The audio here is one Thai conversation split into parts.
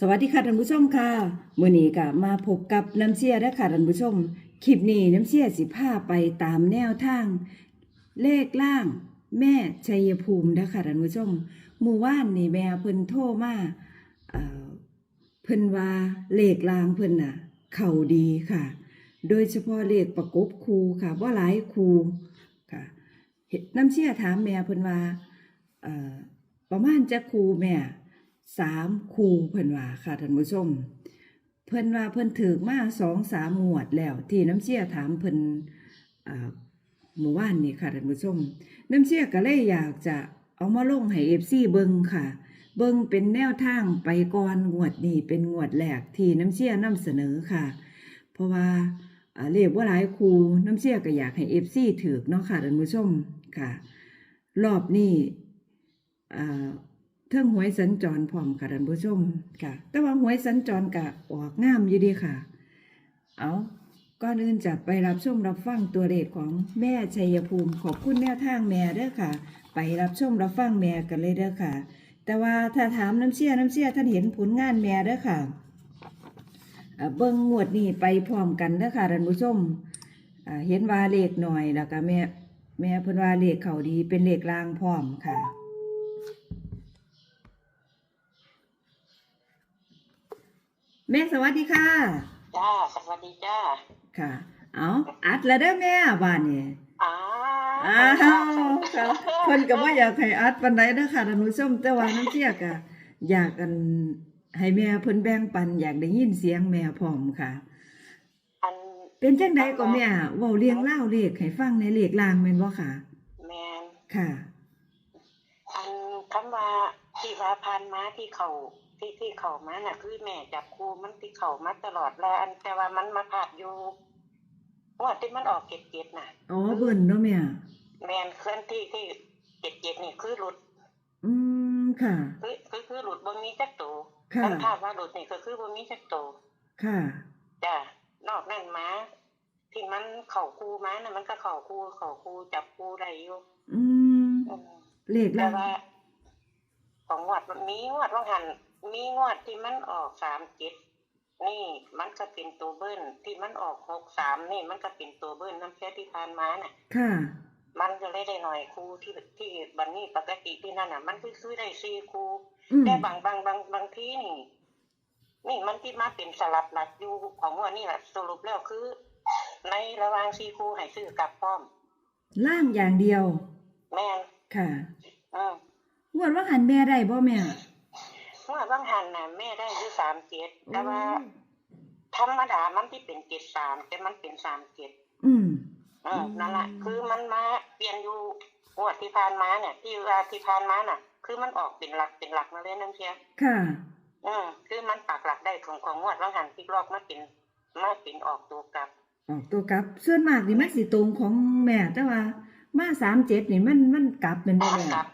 สวัสดีค่ะท่านผู้ชมค่ะมื้อนี้ก็มาพบกับน้ำเชี่ยและค่ะท่านผู้ชม คลิปนี้น้ำเชี่ยสิพาไปตามแนวทาง เลขล่าง แม่ชัยภูมินะค่ะท่านผู้ชมเมื่อวานนี่แม่เพิ่นโทรมาเอ่อเพิ่นว่าเลขล่างเพิ่นน่ะ เข้าดีค่ะ โดยเฉพาะเลขประกบคูค่ะว่าหลายคูค่ะน้ำเชี่ยถามแม่เพิ่นว่าเอ่อประมาณจะคูแม่ สามคูเพิ่นว่าค่ะท่านผู้ชม เพิ่นว่าเพิ่นถือมาสองสามงวดแล้ว ที่น้ำเชี่ยถามเพิ่นอ่าเมื่อวานนี้ค่ะท่านผู้ชม น้ำเชี่ยก็เลยอยากจะเอามาลงให้เอฟซีเบิงค่ะ เบิงเป็นแนวทางไปก่อนงวดนี้เป็นงวดแรกที่น้ำเชี่ยนำเสนอค่ะ เพราะว่าอ่าเรียกว่าหลายครูน้ำเชี่ยก็อยากให้เอฟซีถือเนาะค่ะท่านผู้ชมค่ะ รอบนี้อ่า เทิงหวยสัญจรพร้อมค่ะท่านผู้ชมค่ะ แต่ว่าหวยสัญจรกะออกงามอยู่ดีค่ะ เอาก่อนอื่นจะไปรับชมรับฟังตัวเลขของแม่ชัยภูมิขอบคุณแนวทางแม่เด้อค่ะ ไปรับชมรับฟังแม่กันเลยเด้อค่ะ แต่ว่าถ้าถามน้ำเชี่ยน้ำเชี่ยท่านเห็นผลงานแม่เด้อค่ะเบิ้งงวดนี้ไปพร้อมกันเด้อค่ะท่านผู้ชมเห็นว่าเลขหน่อยแล้วก็แม่แม่เพิ่นว่าเลขเขาดีเป็นเลขลางพร้อมค่ะ แม่สวัสดีค่ะ จ้า สวัสดีจ้า ค่ะ เอาอัดแล้วเด้อแม่บ้านนี่อ้าอ้าวค่ะเพิ่นก็บ่อยากให้อัดปานใดเด้อค่ะท่านผู้ชมแต่ว่าน้ำเชี่ยก็อยากกันให้แม่เพิ่นแบ่งปันอยากได้ยินเสียงแม่พร้อมค่ะ อันเป็นจังไดก็แม่เว้าเรียงเล่าวเลขให้ฟังในเลขลางแม่นบ่ค่ะ แมนค่ะ อันคำว่าที่ว่าพานมาที่เขา ที่ที่เขามาน่ะ คือแม่จับครูมันที่เขามาตลอดแล้วอันแต่ว่ามันมาผาดอยู่งวดที่มันออกเก็ดเก็ดน่ะอ๋อเบิ่นเนาะแม่แมนเคลื่อนที่ที่เก็ดเก็ดนี่คือหลุด อืมค่ะ คือคือคือหลุดบนนี้จักตัวค่ะถ้าภาพว่าหลุดนี่ก็คือบนนี้จักตัวค่ะจ้านอกนั้นมาที่มันเข่าคูมาน่ะมันก็เข่าคูเข่าคูจับคูได้อยู่ อืมอืมเลขแต่ลางว่าของงวดมันมีงวดว่างหัน มีงวดที่มันออกสามเจ็ดนี่มันก็เป็นตัวเบิ้ลที่มันออกหกสามนี่มันก็เป็นตัวเบิ้ลน้ำแค่ที่ผ่านมาน่ะ ค่ะ มันก็เลยได้หน่อยครูที่ที่บันนี้ปกติที่นั่นน่ะ มันคือซื้อได้สี่ครูอืม แต่บางบางบางบางที่นี่ นี่มันที่มาเป็นสลับหลักอยู่ของงวดนี่แหละสรุปแล้วคือ ในระหว่างสี่ครูให้ซื้อกลับพร้อม ล่างอย่างเดียว แม่นค่ะ อืม งวดว่าหันแม่ได้บ่แม่ งวดว่างหันน่ะแม่ได้อยู่สามเจ็ดแต่ว่าธรรมดามันที่เป็นเจ็ดสามแต่มันเป็นสามเจ็ดอืมอืมนั่นแหละคือมันมาเปลี่ยนอยู่งวดที่ผ่านมาเนี่ย ที่ว่าที่ผ่านมาน่ะ คือมันออกเป็นหลักเป็นหลักมาเลยนั่นเชียค่ะอืมคือมันปักหลักได้ของของงวดว่างหันที่ลอกมาเป็นมาเป็นออกตัวกลับออกตัวกลับส่วนมากนี่มันสิตรงของแม่แต่ว่ามาสามเจ็ดนี่มันมันกลับเป็นบ่มันแม่กลับ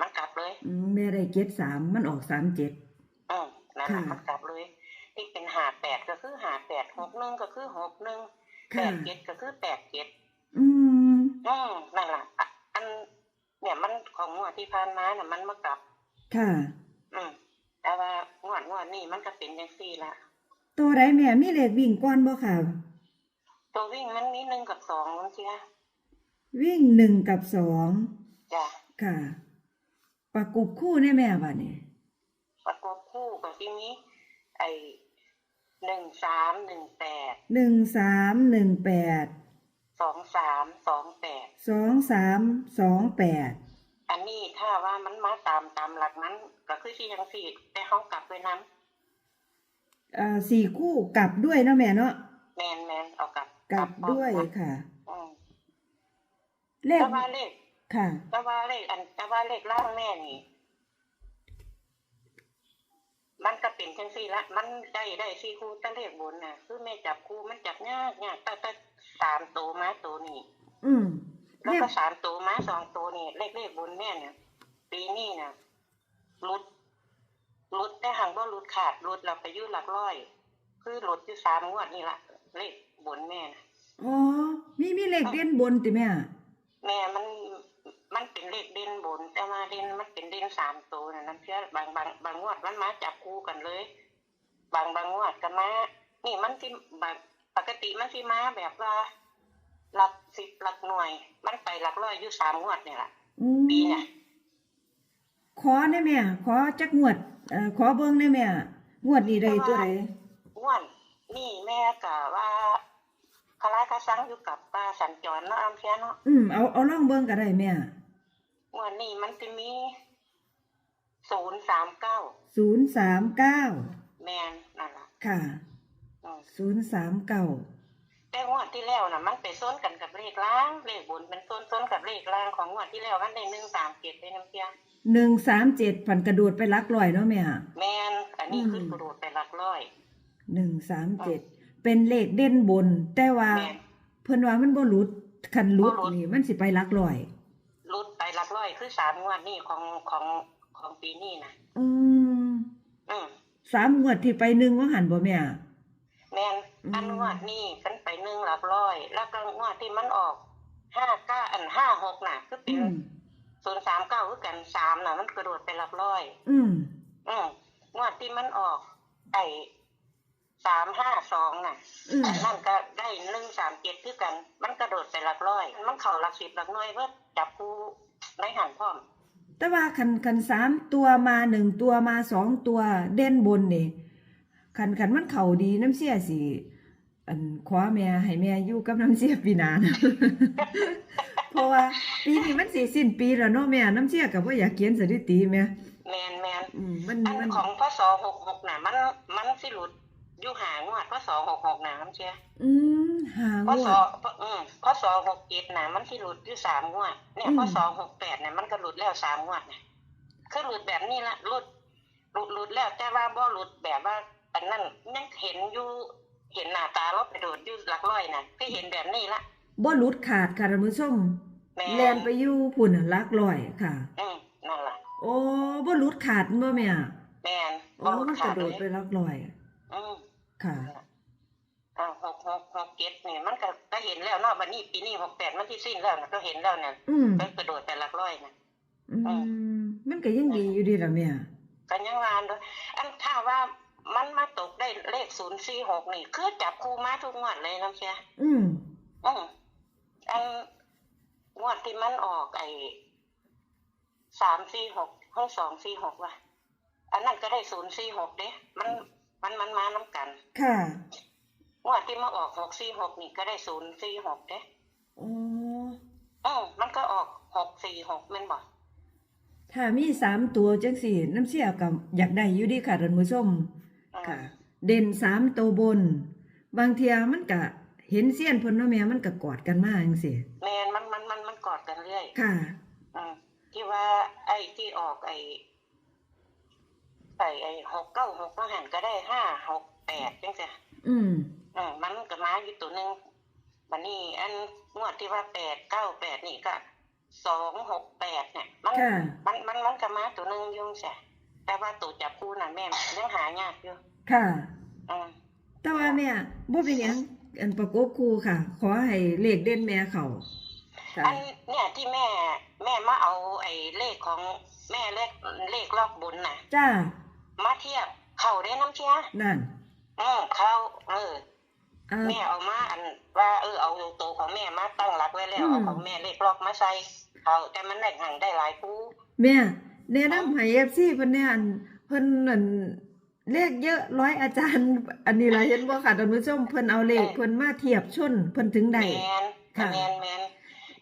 มันกลับเลยอืม แม่ได้เจ็ดสามมันออกสามเจ็ดอืมนั่นแหละค่ะมันกลับเลยที่เป็นหาแปดก็คือหาแปดหกหนึ่งก็คือหกหนึ่งแปค่ะดเจ็ดก็คือแปดเจ็ดอืมอืมนั่นแหละอะอัน เนี่ยมันของงวดที่ผ่านมาน่ะมันมากลับ ค่ะ อืมแต่ว่างวดงวดนี่มันก็เป็นยังสี่ละตัวใดแม่มีเลขวิ่งก่อนบ่ค่ะ ตัววิ่งมันมีหนึ่งกับสองนั่นเชียวิ่งหนึ่งกับสองจ้ะค่ะ ประกบคู่แน่แม่บัดนี้ประกบคู่กับที่นี้ ไอหนึ่งสามหนึ่งแปดหนึ่งสามหนึ่งแปดสองสามสองแปดสองสามสองแปดอันนี้ถ้าว่ามันมาตามตามหลักนั้น ก็คือที่ยังสี่แต่เขากลับไปน้อ่าสี่คู่กลับด้วยเนาะแม่เนาะำแมนแมนเอากลับ กลับด้วยพร้อมนะค่ะ อืมเลขแต่ว่าเลข ค่ะ แต่ว่าเลขอันแต่ว่าเลขล่างแม่นี่ มันก็เป็นจังสี่ละ มันได้ได้สี่คู่แต่เลขบนน่ะ คือแม่จับคู่มันจับยากยากแต่แต่สามตัวมาตัวนี่อืมแล้วเลขก็สามตัวมาสองตัวนี่เลขเลขบนแม่เนี่ยปีนี้น่ะรุดรุดแต่หังว่ารุดขาดรุดเราไปอยุ่หลักร้อย คือรุดที่สามงวดนี่ละเลขบนแม่น่ะอ๋อ มีมีเลขเด่นบนติแม่ แม่มัน มันเป็นเลขเด่นบน แต่ว่าเด่นมันเป็นเด่นสามตัวนะน้ำเชื่อบางบางบางงวดมันมาจับคู่กันเลย บางบางงวดก็มานี่มันที่แบบปกติมันที่มาแบบว่าหลักสิบหลักหน่วย มันไปหลักร้อยอยู่สามงวดเนี่ยแหละอืมปีเนี่ยขอได้แม่ขอจักงวดเอ่อขอเบิ่งได้แม่งวดนี้ได้ตัวใดงวดนี่แม่กะว่าคาราคาซังอยู่กับป้าสัญจรเนาะอามเพียเนาะอืมเอาเอาลองเบิ่งก็ได้แม่ งวดนี้มันจะมีศูนย์สามเก้า039แมนนั่นแหละค่ะอืม039แต่งวดที่แล้วน่ะ มันไปซ้นกันกับเลขล่างเลขบนเป็นซ้นซ้นกับเลขล่างของงวดที่แล้วมันได้หนึ่งสามเจ็ดเป็นน้ำเพีย137ผันกระโดดไปหลักร้อยเนาะแม่แมนอันนี้อืม คือกระโดดไปหลักร้อย137เป็นเลขเด่นบน แต่ว่า แมนเพิ่นว่ามันบ่หลุดคันหลุดบ่หลุด นี่มันสิไปหลักร้อย รุดไปหลักร้อย คือสามงวดนี่ของของของปีนี้นะอืมอืมสามงวดที่ไปหนึ่งว่าหันบ่แม่แมนอืมอันงวดนี่เป็นไปหนึ่งหลักร้อย แล้วก็งวดที่มันออกห้าเก้าอันห้าหกน่ะ คือเป็อืนมศูนย์สามเก้าคือกันสามน่ะ มันกระโดดไปหลักร้อย อืมอืมงวดที่มันออกไอ้ สามห้าสองน่ะอืมนั่นก็ได้หนึ่งสามเจ็ดคือกัน มันกระโดดไปหลักร้อย มันเข่าหลักสิบหลักหน่วยเพื่อจับคู่ในหันพร้อม แต่ว่าคันคันสามตัวมาหนึ่งตัวมาสองตัวเด่นบนนี่คันคันมันเข่าดีน้ำเสียสิอันขวาแม่ให้แม่อยู่กับน้ำเสียปีหน้านะเพราะว่าปีนี้มันสิสิ้นปีแล้วเนาะแม่น้ำเสียก็บ่อยากเขียนสถิติแม่แมนแมนอืมมันอันมันของพศหกหกน่ะมันมันสิหลุด อยู่หางวดพศหกหกน่ะมันเชียอืมหางพศวดอืมพศหกเจ็ดน่ะมันสิหลุดอยู่สามงวด เนี่ยอืมพศหกแปดน่ะมันก็หลุดแล้วสามงวดน่ะคือหลุดแบบนี้ละหลุดหลุดหลุดแล้วแต่ว่าบ่หลุดแบบว่าอันนั้นยังเห็นอยู่เห็นหน้าตาเราไปโดดอยู่หลักร้อยน่ะคือเห็นแบบนี้ละบ่หลุดขาดค่ะท่านผู้ชมแม่แล่นไปอยู่พุ่นน่ะหลักร้อยค่ะอืมนั่นล่ะโอ้บ่หลุดขาดบ่แม่แม่นโอ้บ่หลุดมันกขาระดโดเลดยไปหลักร้อยอืม ค่ะอ่าหกหกหกเจ็ดนี่มันก็ก็เห็นแล้วเนาะบัดนี้ปีนี้หกแปดมันที่สิ้นแล้วนะก็เห็นแล้วเนี่ยอืมก็กระโดดแต่หลักร้อยนะอืมมันก็ยังดีอยู่ดีล่ะแม่กันยังวานด้วยอันถ้าว่ามันมาตกได้เลขศูนย์สี่หกนี่คือจับคู่มาทุกงวดเลยน้ำเชียอืมอืมอันงวดที่มันออกไอ้สามสี่หกห้องสองสี่หกว่ะ อันนั้นก็ได้ศูนย์สี่หกเด้มัน มันมันมาน้ำกัน ค่ะงวดที่มาออกหกสี่หกนี่ก็ได้ศูนย์สี่หกเด้อ๋ออืมมันก็ออกหกสี่หกแม่นบอกถ้ามีสามตัวจังสี่น้ำเสียกับอยากได้อยู่ดีค่ะท่านผู้ชมค่ะ เด่นสามตัวบน บางเทียมันก็เห็นเสี้ยนเพิ่นเนาะแม่มันก็กอดกันมาจังซี่แมนมันมันมันมันกอดกันเรื่อยค่ะอืมที่ว่าไอ้ที่ออกไอ้ ไอ้ไอ้หกเก้าหกก็หันก็ได้ห้าหกแปดจังซี่อืมอืมมันก็มาอยู่ตัวหนึ่งมันนี่อันงวดที่ว่าแปดเก้าแปดนี่ก็สองหกแปดเนี่ย มันค่ะ มันมันมันก็มาตัวหนึ่งอยุ่จังใช่แต่ว่าตัวจับคู่น่ะแม่ยังหายากอยู่ค่ะ อืม แต่ว่าแม่บ่เป็นหยังอันประกบคู่ค่ะ ขอให้เลขเด่นแม่เขาค่ะอันเนี่ยที่แม่แม่มาเอาไอ้เลขของแม่เลขเลขลอกบุญน่ะ จ้า มาเทียบเข่าได้น้ำเชียนั่นอืมเข้าเอออ่าแม่เอามาอันว่าเออเอาตัวของแม่มาตั้งหลักไว้แล้วอืมเอาของแม่เลขลอกมาใส่เขาแต่มันได้ห่างได้หลายคู่แม่แนะนำให้ FC เพิ่นเนี่ยอันเพิ่นนั่นเลขเยอะร้อยอาจารย์ อันนี้ล่ะเห็นบ่ค่ะท่านผู้ชมเพิ่นเอาเลขเพิ่นมาเทียบชนเพิ่นถึงแมได้นค่ะแมนแมน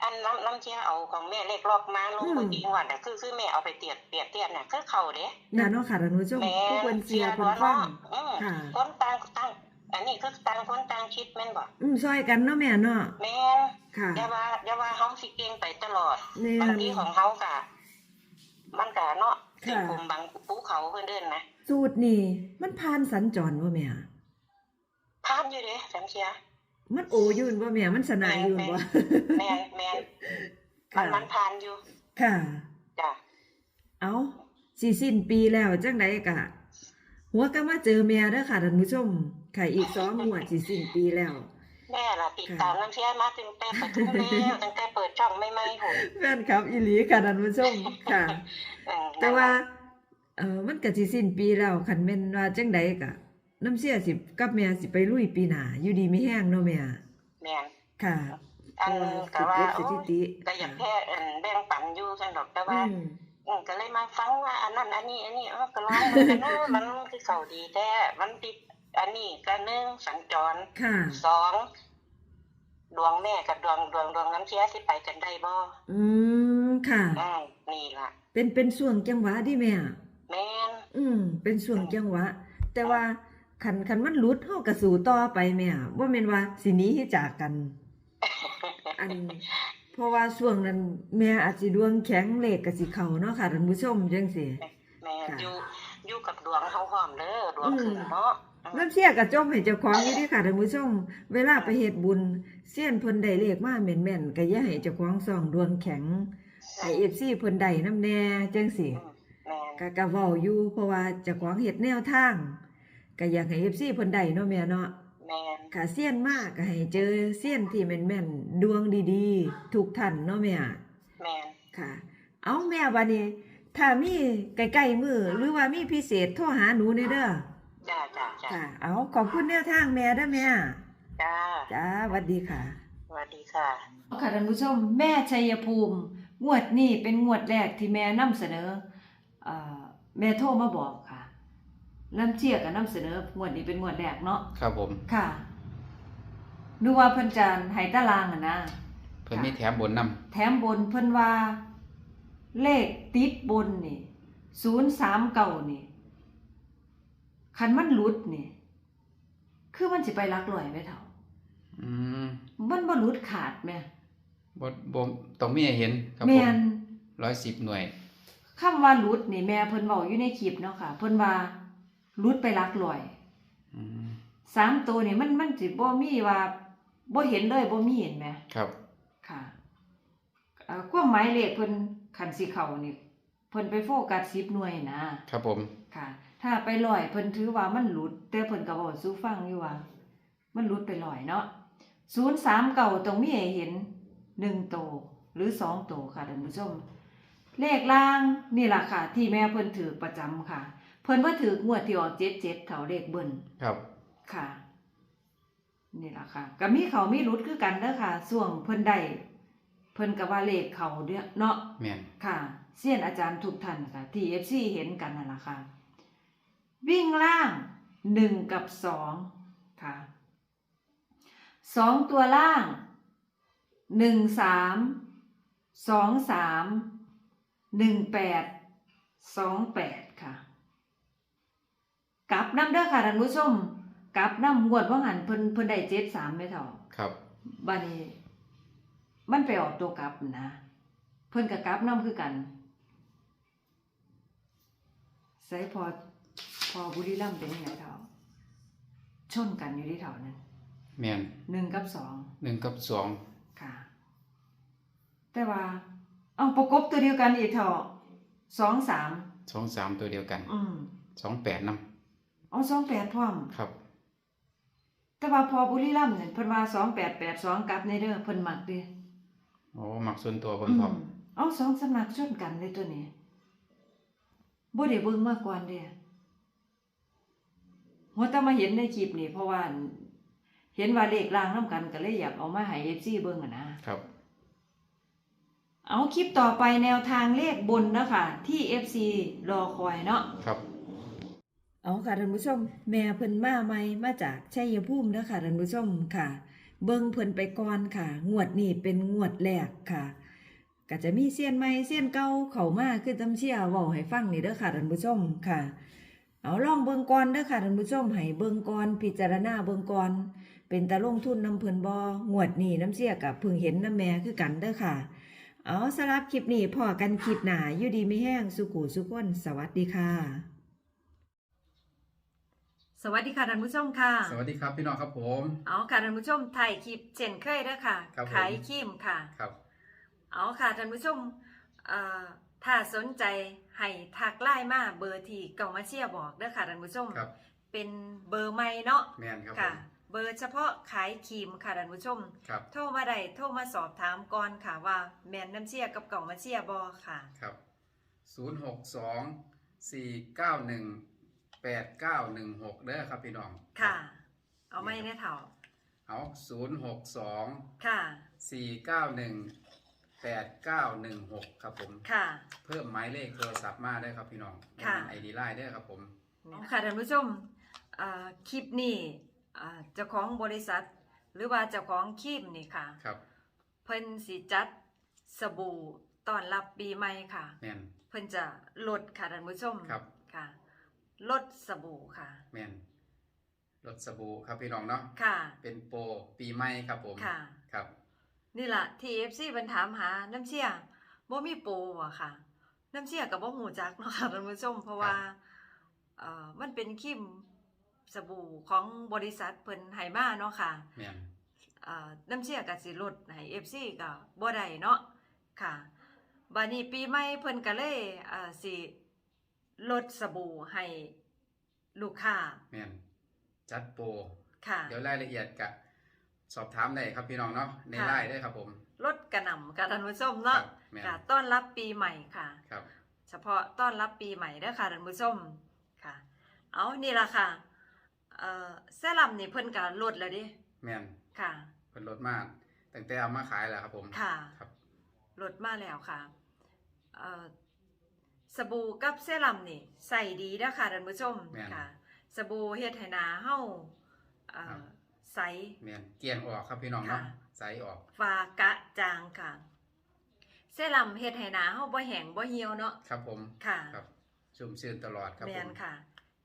อันน้ำน้ำเชียเอาของแม่เลขลอกมาลงอืมเมื่อกี้วันน่ะคือคือแม่เอาไปเตียบเปรียบเทียบน่ะคือเข่าเด้น่ะเนาะค่ะท่านผู้ชมแม่ผู้เพิ่นเชียร์ตัเพิ่วนฟังเนาะอืมค่ะคนต่างต่างอันนี้คือต่างคนต่างคิดแม่นบ่อืมซอยกันเนาะแม่เนาะแม่นค่ะอย่าว่าอย่าว่าเฮาสิเก่งไปตลอดแม่บางนทีของเฮากะมันกะเนาะค่ะเป็นผมบางภูเขาเพิ่นเดินนะสูตรนี่มันผ่านสัญจรบ่แม่พานอยู่เด้แสมเชีย มันโออยืนบ่แม่มันสนายืนบ่แม่นแม่นมัค่ะนมันพานอยู่ ค่ะจ้ะเอาสิสิ้นปีแล้วจังไดกะ หัวก็มาเจอแม่เด้อค่ะท่านผู้ชมค่ะอีกสองงวดสิสิ้นปีแล้วแม่ล่ะติดตามน้ำเชียมาตั้งแต่ปทุมแล้วตั้งแต่เปิดช่องไม่ไม่หุ่นแม่นครับอีหลีค่ะท่านผู้ชมค่ะเออแต่ว่า เออมันก็สิสิ้นปีแล้วคันแม่นว่าจังไดกะ น้ำเสียสิกับแม่สิไปลุยปีหน้าอยู่ดีไม่แห้งเนาะแม่แม่นค่ะอันก็ว่าสิเก็บสถิติโอ้ยก็อยากแค่อันแบ่งปันอยู่ซั่นดอกแต่ว่าอืมอืมก็เลยมาฟังว่าอันนั้นอันนี้อันนี้เออก็ลองมันกันเนอะมันคือเขาดีแท้มันติดอันนี้ก็หนึ่งสัญจรค่ะสองดวงแม่กับดวงดวงดวงน้ำเชียสิไปกันได้บ่อืมค่ะอืมนี่ล่ะ เป็นเป็นช่วงจังหวะที่แม่แม่นอืมเป็นช่วงจังหวะ แต่ว่า คันคันมันหลุดเฮาก็สู้ต่อไปแม่บ่แม่นว่าสิหนีให้จากกัน อัน เพราะว่าช่วงนั้น แม่อาจสิดวงแข็งเลขก็สิเข้าเนาะค่ะท่านผู้ชมจังซี่แม่นค่ะอยู่อยู่กับดวงเฮาพร้อมเด้อดวงขึ้นเนาะอืมน้ำเสียกระจมให้เจ้าของอยู่เด้ค่ะท่านผู้ชม เวลาไปเฮ็ดบุญเสี้ยนเพิ่นได้เลขมาแม่นๆก็อย่าให้เจ้าของส่องดวงแข็งให้ FC เพิ่นได้นำแน่จังซี่อืมแม่นก็ก็เว้าอยู่เพราะว่าเจ้าของเฮ็ดแนวทาง ก็อยากให้ FC เพิ่นได้เนาะแม่เนาะแม่นค่ะเสี้ยนมากก็ให้เจอเสี้ยนที่แม่นๆดวงดีๆทุกท่านเนาะแม่แม่นค่ะ เอาแม่บัดนี้ ถ้ามีใกล้ๆมือหรือว่ามีพิเศษโทรหาหนูนี่เด้อจ้าจ้าจ้าค่ะ เอาขอบคุณแนวทางแม่เด้อแม่จ้าจ้าสวัสดีค่ะ สวัสดีค่ะ ค่ะท่านผู้ชมแม่ชัยภูมิ งวดนี้เป็นงวดแรกที่แม่นำเสนอเอ่อแม่โทรมาบอกค่ะ ลำเชียก็นำเสนองวดนี้เป็นงวดแรกเนาะครับผม ค่ะดูว่าเพิ่นจะให้ตารางอะนะ เพิ่นมีแถมบนนำแถมบนเพิ่นว่า เลขติดบนนี่ศูนย์สามเก่านี่คันมันหลุดนี่คือมันสิไปหลักลอยไหมเถ่าอืมมันบ่หลุดขาดแม่บ่บ่ต้องมีให้เห็นครับผแม่มน110หน่วยคำว่าหลุดนี่แม่เพิ่นเว้าอยู่ในคลิปเนาะค่ะ เพิ่นว่า หลุดไปหลักลอยอืมสามตัวนี่มันมันสิบ่มีว่าบ่เห็นเลยบ่มีเห็นไหมครับ ค่ะเอ่อความหมายเลขเพิ่นคันสิเข้านี่เพิ่นไปโฟกัส10หน่วยนะครับผมค่ะ ถ้าไปลอยเพิ่นถือว่ามันหลุด แต่เพิ่นก็บอกสู้ฟังอยู่ว่า มันหลุดไปลอยเนาะศูนย์สามเก่าตรงมีให้เห็นหนึ่งโตวหรือสองโตวค่ะท่านผู้ชม เลขล่างนี่ล่ะค่ะ ที่แม่เพิ่นถือประจำค่ะ เพิ่นว่าถืองวดที่ออกเจ็ดเจ็ดเขาเลขเบิ่นครับ ค่ะ นี่ล่ะค่ะก็มีเขามีหลุดคือกันเด้อค่ะส่วงเพิ่นได้เพิ่นก็ว่าเลขเขาเด้อเนาะแม่นค่ะเซียนอาจารย์ทุกท่านค่ะที่เอฟซีเห็นกันนั่นแหละค่ะ วิ่งล่างหนึ่งกับสองค่ะสองตัวล่างหนึ่งสามสองสามหนึ่งแปดสองแปดค่ะกลับ น้ำเด้อค่ะท่านผู้ชมกลับน้ำงวดว่าหันเพิ่นเพิ่นได้เจ็ดสามไม่เท่าครับบัดนี้มันไปออกตัวกลับนะ เพิ่นกับกลับน้ำคือกันใส่พอพอบุรีรัมย์เป็นยังไงเท่าชนกันอยู่ที่เท่านั้นแม่นหนึ่งกับสองหนึ่งกับสองค่ะ แต่ว่า เอาประกบตัวเดียวกันอีกเท่าสองสามสองสามตัวเดียวกัน อืมสองแปดนำ เอาสองแปดพร้อม ครับ แต่ว่าพอบุรีรัมย์เนี่ยเพิ่นว่าสองแปดแปดสองกลับในเด้อเพิ่นมักเด้โอ้มักส่วนตัวเพิ่นพร้อมมเอาสองสำนักชนกันเลยตัวนี้บ่ได้เบิ่งมาก่อนเด้หัวแตามาเห็นในคลิปนี่เพราะว่า เห็นว่าเลขล่างนํกันก็เลยอยากเอามาให้ FC เบิ่งอะนะ ครับ เอาคลิปต่อไปแนวทางเลขบนนะคะที่ FC รอคอยเนาะ ครับ เอาค่ะท่านผู้ชม แม่เพิ่นมาใหมมาจากชัยภูมิเด้อค่ะท่านผู้ชมค่ะ เบิ่งเพิ่นไปก่อนค่ะ งวดนี้เป็นงวดแรกค่ะก็จะมีเสี้ยนใหม่เสี้ยนเก่าเข้ามาคือตำเชี่ยเว้าให้ฟังนี่เด้อค่ะท่านผู้ชมค่ะ เอาลองเบิ่งก่อนเด้อค่ะท่านผู้ชมให้เบิ่งก่อนพิจารณาเบิ่งก่อนเป็นตาลงทุนน้ำเพิ่นบ่งวดนี้น้ำเสียกับเพิ่งเห็นน้ำแม่คือกันเด้อค่ะ เอาสำหรับคลิปนี้พอกันคลิปหนาอยู่ดีไม่แห้งสุขุสุขคนสวัสดีค่ะ สวัสดีค่ะท่านผู้ชมค่ะ สวัสดีครับพี่น้องครับผม เอาค่ะท่านผู้ชมถ่ายคลิปเช่นเคยเด้อค่ะ ครับผม ขายครีมค่ะ ครับเอาค่ะท่านผู้ชมเอ่อถ้าสนใจให้ทักไลน์มาเบอร์ที่เก่ามาเชียร์บอกเด้อค่ะท่านผู้ชม ครับเป็นเบอร์ใหม่เนาะ แม่นครับผค่ะ มเบอร์เฉพาะขายครีมค่ะท่านผู้ชม ครับโทรมาได้โทรมาสอบถามก่อนค่ะว่าแมนน้ำเชียร์กับเก่ามาเชียร์บอค่ะ ครับศูนย์หกสองสี่เก้าหนึ่ง แปดเก้าหนึ่งหกเด้อครับพี่น้องค่ะ เอาไม่แน่เถ่าเอาศูนย์หกสองค่ะสี่เก้าหนึ่งแปดเก้าหนึ่งหกครับผม ค่ะ เพิ่มหมายเลขโทรศัพท์มาได้อครับพี่น้องค่ะไอดีไลน์ได้อครับผมค่ะท่านผู้ชมอ่าคลิปนี้อ่าเจ้าของบริษัท หรือว่าเจ้าของคลิปนี่ค่ะ ครับ เพิ่นสิจัดสบู่ต้อนรับปีใหม่ค่ะแม่นเพิ่นจะลดค่ะท่านผู้ชมครับค่ะ ลดสบู่ค่ะ แม่นรถสบู่ครับพี่น้องเนาะค่ะ เป็นโปรปีใหม่ครับผมค่ะ ครับ นี่ล่ะที่ FC เพิ่นถามหาน้ำเชี่ยบ่มีโปรอะค่ะ น้ำเชี่ยก็บ่ฮู้จักเนาะค่ะท่านผู้ชมเพราะว่าเอ่อมันเป็นครีมสบู่ของบริษัทเพิ่นให้มาเนาะค่ะแม่นอ่าน้ำเชี่ยก็สิลดให้ FC ก็บ่ได้เนาะค่ะบัดนี้ปีใหม่เพิ่นก็เลยอ่าสิ ลดสบู่ให้ลูกค้าแม่นจัดโปรค่ะ เดี๋ยวรายละเอียดกับสอบถามได้ครับพี่น้องเนาะในค่ะไลน์ได้ครับผม ลดกระหน่ำค่ะท่านผู้ชมเนาะครับแม่นค่ะ ต้อนรับปีใหม่ค่ะครับเฉพาะต้อนรับปีใหม่เด้อค่ะท่านผู้ชมค่ะ เอานี่ล่ะค่ะเอ่อเซรั่มนี่เพิ่นก็ลดแล้วเดิแม่นค่ะเป็นรถมากตั้งแต่เอามาขายแล้วครับผมค่ะครับลดมาแล้วค่ะเอ่อ สบู่กับเซรั่มนี่ใส่ดีเด้อค่ะท่านผู้ชมแม่น ค่ะ สบู่เฮ็ดให้หน้าเฮาเอ่อครับใส แม่นเกลียงออกครับพี่น้องเนาะค่ะ ใสออกฟ้ากระจางค่ะเซรั่มเฮ็ดให้หน้าเฮาบ่แห้งบ่เหี่ยวเนาะครับผมค่ะ ครับชุ่มชื่นตลอดครับแมผนมค่ะ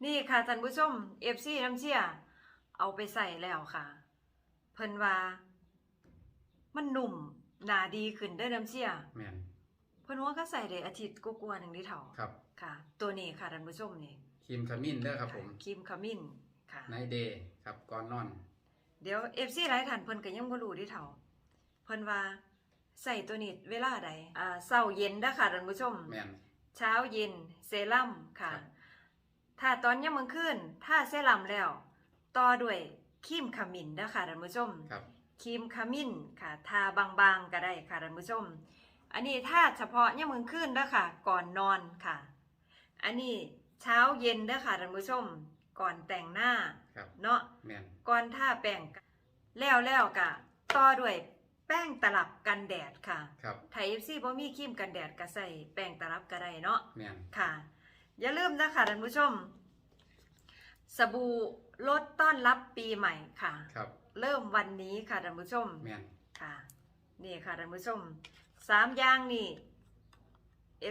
นี่ค่ะท่านผู้ชม FC น้ำเชี่ยเอาไปใส่แล้วค่ะ เพิ่นว่า มันหนุ่มหนาดีขึ้นได้อน้ำเชี่ยแม่น เพิ่นว่าก็ใส่ได้อาทิตย์กว่าๆหนึ่งที่เท่าครับค่ะ ตัวนี้ค่ะท่านผู้ชมนี่ครีมขมิ้นเด้อครับผมครีมขมิ้นค่ะไนเดย์ครับก่อนนอน เดี๋ยว FC หลายท่านเพิ่นก็ยังบ่รู้ที่เท่าเพิ่นว่าใส่ตัวนี้เวลาใดอ่าเช้าเย็นเด้อค่ะท่านผู้ชมแม่นเช้าเย็นเซรั่มค่ะครับถ้าตอนยามมื้อคืนถ้าเซรั่มแล้ว ต่อด้วยครีมขมิ้นนะคะท่านผู้ชมครับครีมขมิ้นค่ะ ทาบางๆก็ได้ค่ะท่านผู้ชม อันนี้ถ้าเฉพาะยามมื้อคืนเด้อค่ะ ก่อนนอนค่ะ อันนี้เช้าเย็นเด้อค่ะท่านผู้ชม ก่อนแต่งหน้า ครับเนาะแม่นก่อนทาแป้งแล้วแล้วๆก็ต่อด้วยแป้งตลับกันแดดค่ะครับไทย FC บ่มีครีมกันแดดก็ใส่แป้งตลับก็ได้เนาะแม่นค่ะ อย่าลืมนะคะท่านผู้ชม สบู่ลดต้อนรับปีใหม่ค่ะ ครับ เริ่มวันนี้ค่ะท่านผู้ชมแม่นค่ะ นี่ค่ะท่านผู้ชม สามอย่างนี่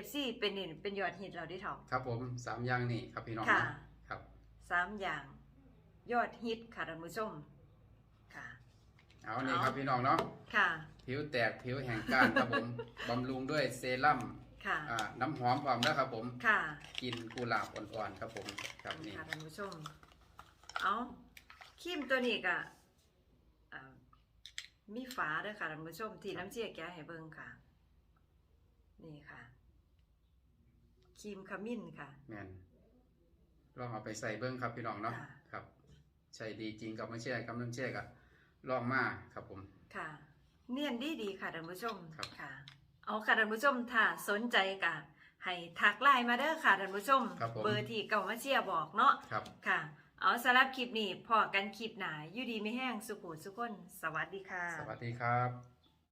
FC เป็นนี่เป็นยอดฮิตเราได้เถอะครับผมสามอย่างนี่ครับพี่น้องค่ะครับ สามอย่าง ยอดฮิตค่ะท่านผู้ชมค่ะ เอานี่เอาครับพี่น้องเนาะค่ะ ผิวแตกผิวแห้งก้านครับผมบำรุงด้วยเซรั่มค่ะอ่าน้ำหอมความนะครับผมค่ะกินกุหลาบอ่อนๆครับผมครับนี่ค่ะท่านผู้ชม เอาครีมตัวนี้ก็อ่า มีฝาด้วยค่ะท่านผู้ชมที่น้ำเจี๊ยแกะให้เบิ่งค่ะ นี่ค่ะครีมขมิ้นค่ะ แม่นลองเอาไปใส่เบิ้งครับพี่น้องเนาะค่ะ ครับ ใช่ดีจริงกับไม่เชื่อกับน้ำเชื่อกับลองมาครับผม ค่ะ เนียนดีดีๆค่ะท่านผู้ชมครับ ค่ะ เอาค่ะท่านผู้ชมถ้าสนใจกะให้ทักไลน์มาเด้อค่ะท่านผู้ชม ครับผม เบอร์ที่เก่ามาเชียร์บอกเนาะครับ ค่ะ เอาสำหรับคลิปนี้พอกันคลิปหนาอยู่ดีไม่แห้งสุขุสุขคน สวัสดีค่ะ สวัสดีครับ